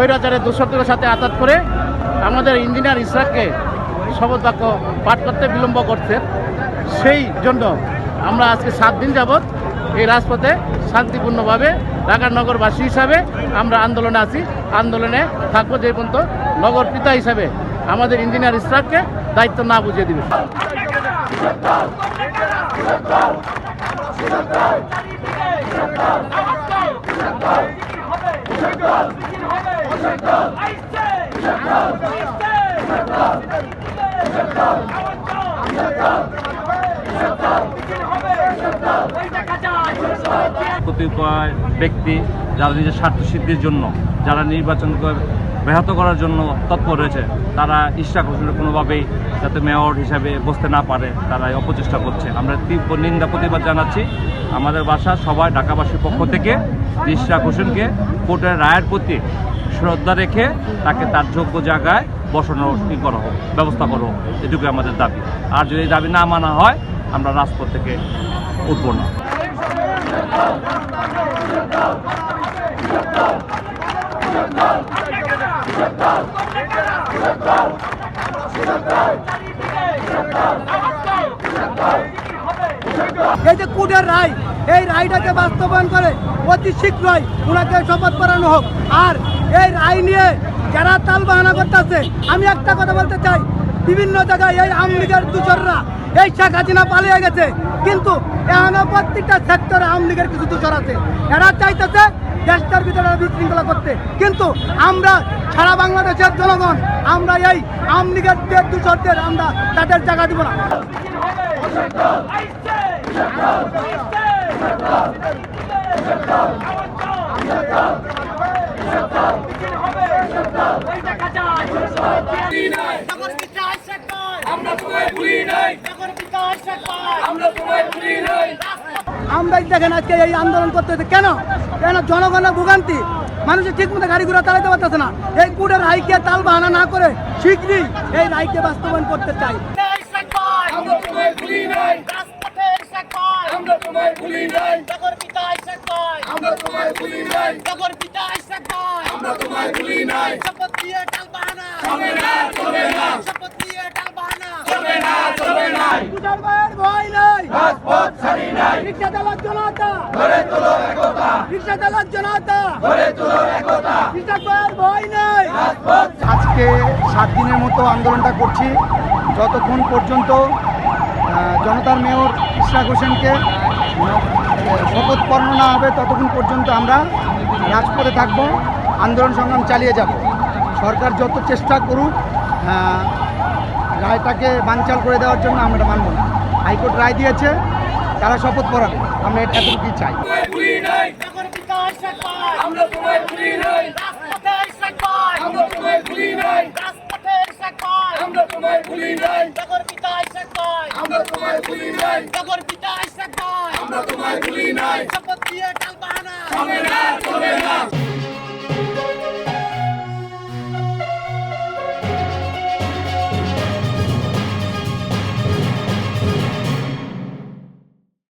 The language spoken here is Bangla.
স্বৈরাচারের দুঃশব্দের সাথে আঘাত করে আমাদের ইঞ্জিনিয়ার ইসরাককে শপথ বাক্য পাঠ করতে বিলম্ব করছে। সেই জন্য আমরা আজকে সাত দিন যাবৎ এই রাজপথে শান্তিপূর্ণভাবে ঢাকার নগরবাসী হিসাবে আমরা আন্দোলনে আছি। আন্দোলনে থাকব যে পর্যন্ত নগর পিতা হিসাবে আমাদের ইঞ্জিনিয়ার ইসরাককে দায়িত্ব না বুঝিয়ে দিবে। কতিপয় ব্যক্তি যারা নিজের স্বার্থ সিদ্ধির জন্য, যারা নির্বাচনকে ব্যাহত করার জন্য তৎপর রয়েছে, তারা ইশরাক হোসেনের কোনোভাবেই যাতে মেয়র হিসাবে বসতে না পারে, তারা অপচেষ্টা করছে। আমরা তীব্র নিন্দা, প্রতিবাদ জানাচ্ছি। আমাদের বাসা সবাই ঢাকাবাসীর পক্ষ থেকে ইশরাক হোসেনকে কোর্টের রায়ের প্রতি শ্রদ্ধা রেখে তাকে তার যোগ্য জায়গায় বসানোর করা হোক, ব্যবস্থা করা হোক, এটুকুই আমাদের দাবি। আর যদি দাবি না মানা হয়, আমরা রাজপথ থেকে উঠব না। এই যে কুডের রায় এই রায়টাকে বাস্তবায়ন করে অতি শীঘ্রই ওনাকে শপথ করানো হোক। আর এই রায় নিয়ে যারা তাল বাহানা করতেছে, আমি একটা কথা বলতে চাই। বিভিন্ন জায়গায় এই আওয়ামী লীগের দূষররা এই শেখ হাসিনা পালিয়ে গেছে। কিন্তু এখনও প্রত্যেকটা সেক্টরে আওয়ামী লীগের কিছু দূষর আছে। এরা চাইতেছে দেশটার ভিতরে বিশৃঙ্খলা করতে। কিন্তু আমরা সারা বাংলাদেশের জনগণ, আমরা এই আওয়ামী লীগের যে দূষরদের আমরা তাদের জায়গা দিব না। আমরাই দেখেন আজকে এই আন্দোলন করতেছে কেন? কেন? জনগণের ভোগান্তি। মানুষের ঠিক মতো গাড়ি ঘোড়া চালাতে পারতেছে না। এই কুটের রায়কে তাল বাহানা না করে শীঘ্রই এই রায়কে বাস্তবায়ন করতে চাই। আমরা ভুলি নাই। আমরা তোমায় ভুলি নাই। আমরা তোমায় ভুলি নাই। আমরা তোমায় ভুলি নাই। চলে না চলে না। চলে না চলে না। কুটার ভাইয়ের ভয় নাই। রাজপথ ছাড়ি নাই। চালার জনতা। গড়ে তোলো একতা। চালার জনতা। গড়ে তোলো একতা। ভাইয়ের ভয় নাই। রাজপথ আজকে সাত দিনের মতো আন্দোলনটা করছি। যতক্ষণ পর্যন্ত জনতার মেয়র ইশরাক হোসেনকে শপথ পড়ানো না হবে ততক্ষণ পর্যন্ত আমরা রাজপথে থাকব আন্দোলন সংগ্রাম চালিয়ে যাব। সরকার যত চেষ্টা করুক রায়টাকে বানচাল করে দেওয়ার জন্য আমরা মানব না। হাইকোর্ট রায় দিয়েছে তারা শপথ পড়াবে আমরা এটা এতটুকুই চাই। তোমায় ভুলি নাই। আমরা তোমায় ভুলি নাই। আমরা তোমায় ভুলি নাই। জগর পিতা আইসা আমরা তোমায় ভুলি নাই। শপথ দিয়ে ভুলি বাহানা। চলে না চলে না।